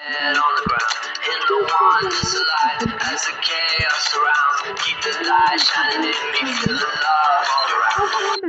Head on the ground, in the wonders of light, as the chaos surrounds, keep the light shining in me, feel the love all around.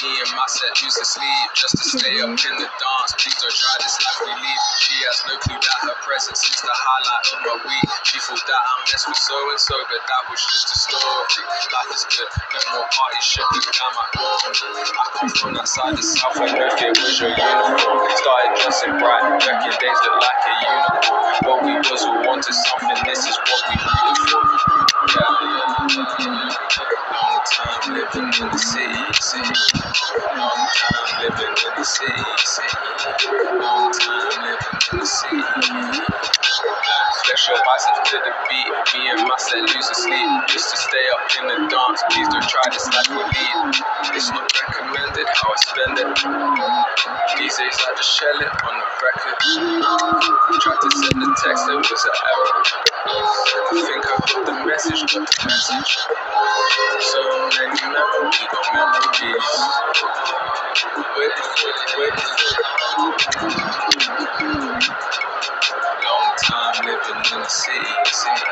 Me and my set used to sleep just to stay up in the dance. Please don't try this life we lead. She has no clue that her presence is the highlight of my week. She thought that I'm messed with so and so, but that was just a story. Life is good, no more party shopping down my road. I come from that side of South where no fear was your uniform. Started dressing bright, in days look like a unicorn. What we was all wanted something, this is what we rooted for. Yeah, yeah. Time living in the city, city. Long time living in the city, city. Long time living in the city. Flex your biceps to the beat. Me and my set lose sleep. Just to stay up in the dance. Please don't try this like we lead. It's not recommended how I spend it. These days I just shell it on the record. Tried to send the text, it was an error. Message, message. So many got memories. Waiting for it, waiting for it. Long time living in the city, city.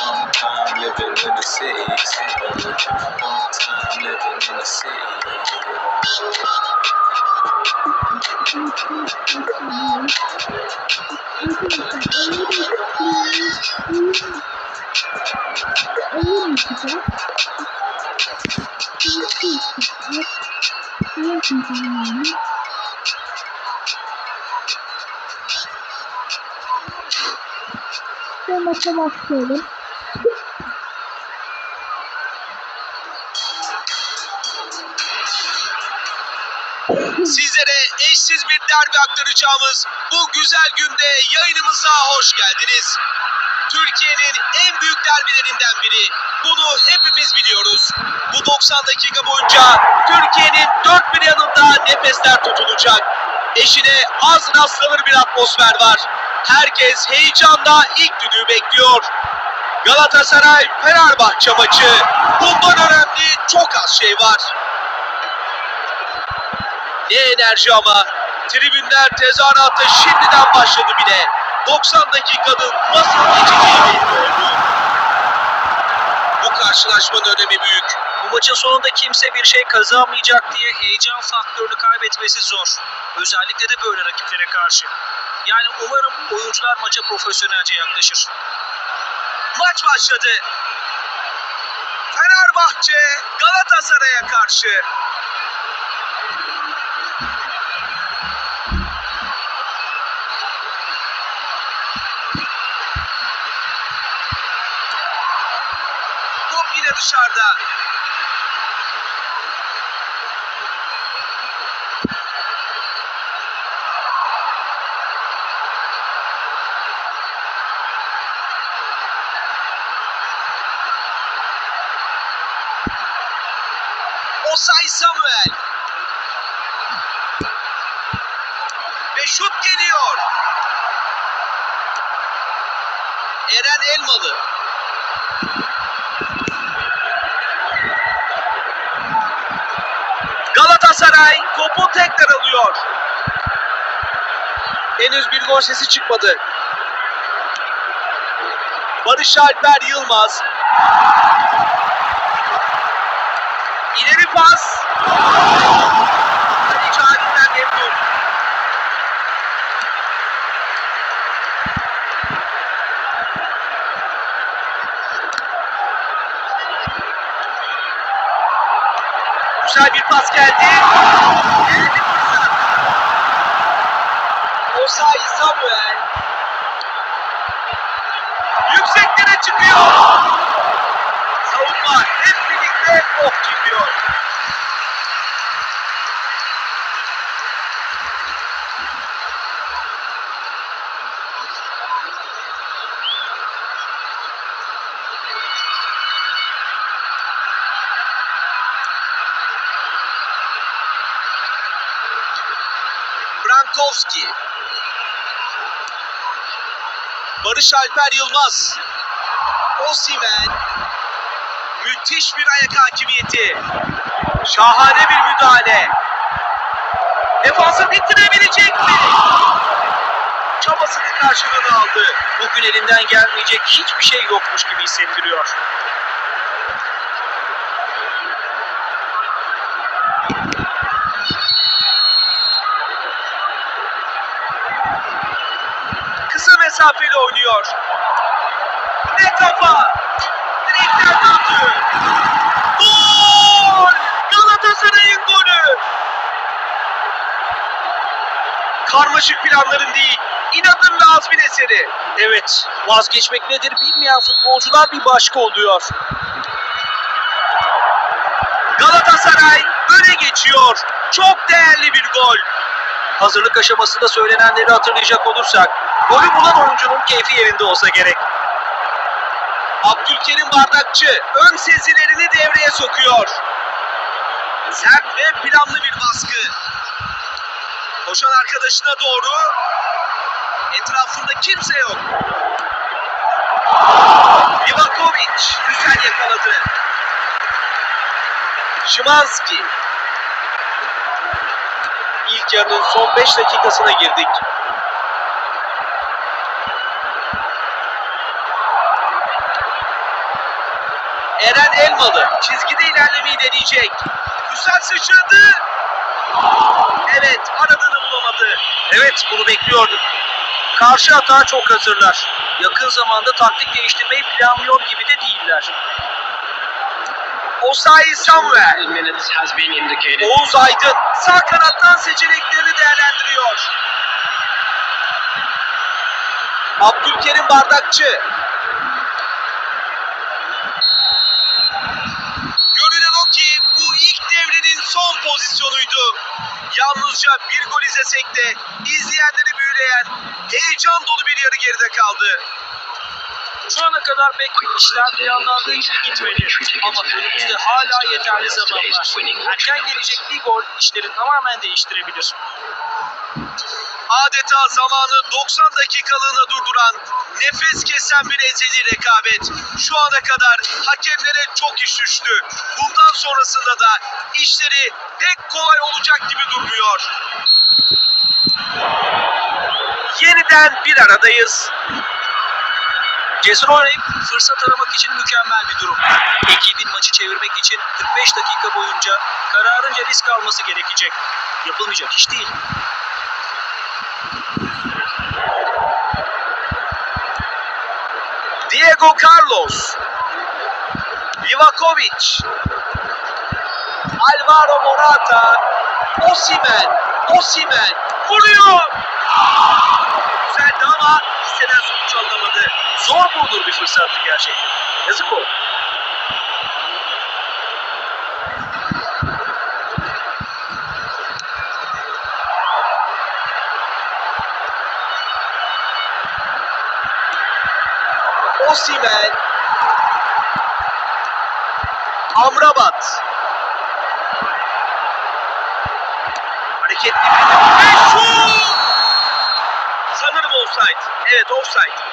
Long time living in the city, city. Long time living in the city. Ve maça başlayalım. Sizlere eşsiz bir derbi aktaracağımız bu güzel günde yayınımıza hoş geldiniz. Türkiye'nin en büyük derbilerinden biri. Bunu hepimiz biliyoruz. Bu 90 dakika boyunca Türkiye'nin dört bir yanında nefesler tutulacak. Eşine az rastlanır bir atmosfer var. Herkes heyecanla ilk düdüğü bekliyor. Galatasaray Fenerbahçe maçı. Bundan önemli çok az şey var. Ne enerji ama. Tribünler tezahürata şimdiden başladı bile. 90 dakikanın nasıl geçeceği. Bu karşılaşmanın önemi büyük. Bu maçın sonunda kimse bir şey kazanmayacak diye heyecan faktörünü kaybetmesi zor. Özellikle de böyle rakiplere karşı. Yani umarım oyuncular maça profesyonelce yaklaşır. Maç başladı. Fenerbahçe Galatasaray'a karşı. Dışarıda. Osay Samuel. Ve şut geliyor. Eren Elmalı. Galatasaray topu tekrar alıyor. Henüz bir gol sesi çıkmadı. Barış Alper Yılmaz. İleri pas. Güzel bir pas geldi. Geldi fırsat. Osay Samuel. Yükseklere çıkıyor. Savunma hep birlikte ok gidiyor. Frankowski. Barış Alper Yılmaz. Osimen. Müthiş bir ayak hakimiyeti. Şahane bir müdahale. Defansı bitirebilecek mi? Çabasının karşılığını aldı. Bugün elinden gelmeyecek hiçbir şey yokmuş gibi hissettiriyor. Mesafeli oynuyor. Ne kafa! Direkten döndü. Gol! Galatasaray'ın golü! Karmaşık planların değil, inadın ve azmin eseri. Evet, vazgeçmek nedir bilmeyen futbolcular bir başka oluyor. Galatasaray öne geçiyor. Çok değerli bir gol. Hazırlık aşamasında söylenenleri hatırlayacak olursak, golü bulan oyuncunun keyfi yerinde olsa gerek. Abdülkerim Bardakçı ön sezilerini devreye sokuyor. Sert ve planlı bir baskı. Koşan arkadaşına doğru. Etrafında kimse yok. Livakovic güzel yakaladı. Şimanski. İlk yarının son 5 dakikasına girdik. Eren Elmalı çizgide ilerlemeyi deneyecek. Güzel sıçradı. Evet aradığını bulamadı. Evet bunu bekliyorduk. Karşı atağa çok hazırlar. Yakın zamanda taktik değiştirmeyi planlıyor gibi de değiller. Osayi Samuel. Oğuz Aydın sağ kanattan seçeneklerini değerlendiriyor. Abdülkerim Bardakçı. Son pozisyonuydu. Yalnızca bir gol izlesek de izleyenleri büyüleyen heyecan dolu bir yarı geride kaldı. Şu ana kadar pek işler planlandığı gibi gitmedi. Ama önümüzde hala yeterli zaman var. Erken gelecek bir gol işleri tamamen değiştirebilir. Adeta zamanı 90 dakikalığına durduran, nefes kesen bir ezeli rekabet. Şu ana kadar hakemlere çok iş düştü. Bundan sonrasında da işleri pek kolay olacak gibi durmuyor. Yeniden bir aradayız. Cesur oynayıp fırsat aramak için mükemmel bir durum. Ekibin maçı çevirmek için 45 dakika boyunca kararınca risk alması gerekecek. Yapılmayacak iş değil. Diego Carlos. Livakovic. Alvaro Morata. Osimen. Osimen. Vuruyor. Güzeldi ama istenen sonuç alınamadı. Zor bulunur bir fırsattı gerçekten. Yazık oldu. Osimen. Amrabat. Hareketli bir de. Sanırım offside. Evet offside.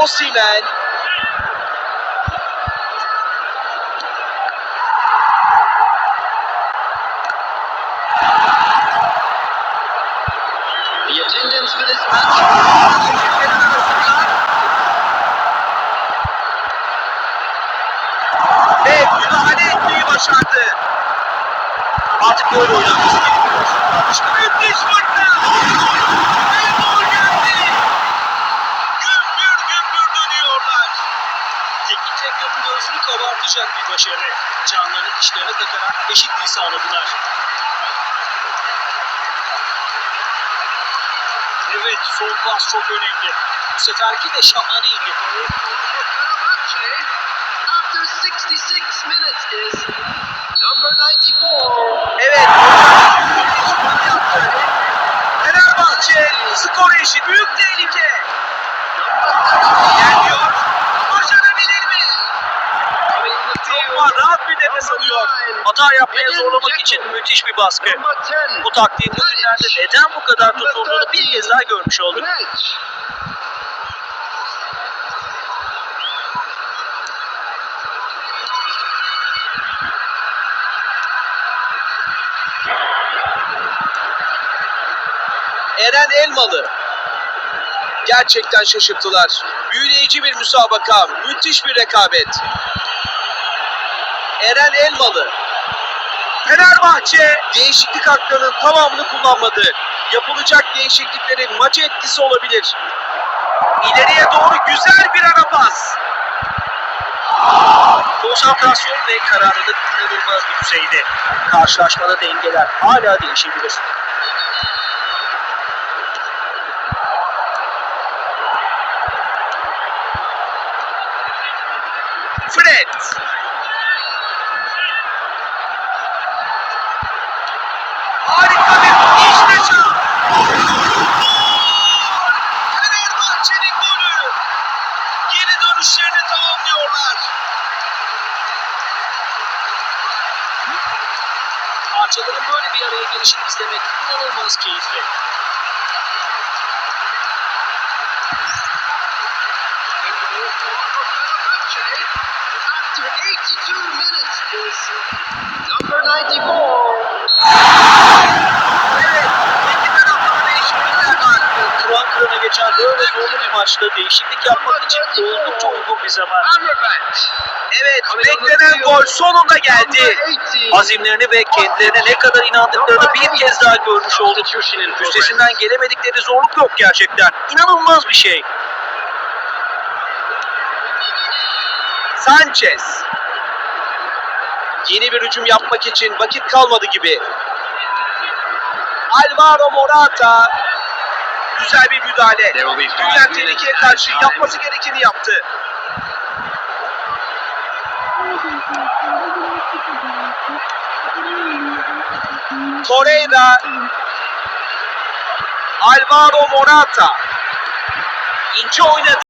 Osimhen. The attendance for this match. Başardı. Artık böyle oynanması gerekiyor. Müthiş fırtına. Sağladılar. Evet, son pas çok önemli. Bu seferki de şahaneydi. After 66 minutes is number 94. Evet. Fenerbahçe skor eşi büyük tehlike. Geliyor. Başarabilir mi? Çok rahat bir nefes alıyor. Hata yapmaya zorlamak için müthiş bir baskı. Number 10. Bu taktiğin bugünlerde neden bu kadar tutulduğunu bir kez daha görmüş olduk. Eren Elmalı. Gerçekten şaşırttılar. Büyüleyici bir müsabaka, müthiş bir rekabet. Eren Elmalı. Fenerbahçe değişiklik haklarının tamamını kullanmadı. Yapılacak değişikliklerin maç etkisi olabilir. İleriye doğru güzel bir ara pas. Konsantrasyon ve kararlılık inanılmaz bir düzeyde. Karşılaşmada dengeler hala değişebilir. Fred. Gelişini izlemek inanılmaz keyifli. After 82 minutes is number 94. Evet, iki tarafta da değişiklikler var. Kıran kırana geçen böyle zorlu bir maçta değişiklik yapmak için oldukça uygun bir zaman. Evet, beklenen gol sonunda geldi. Number 18. Azimlerini ve kendilerine ne kadar inandıklarını bir kez daha görmüş olduk. Üstesinden gelemedikleri zorluk yok gerçekten. İnanılmaz bir şey. Sanchez. Yeni bir hücum yapmak için vakit kalmadı gibi. Alvaro Morata. Güzel bir müdahale. Minutes tehlikeye karşı yapması gerekeni yaptı. Torreira. Alvaro Morata. İnce oynadı.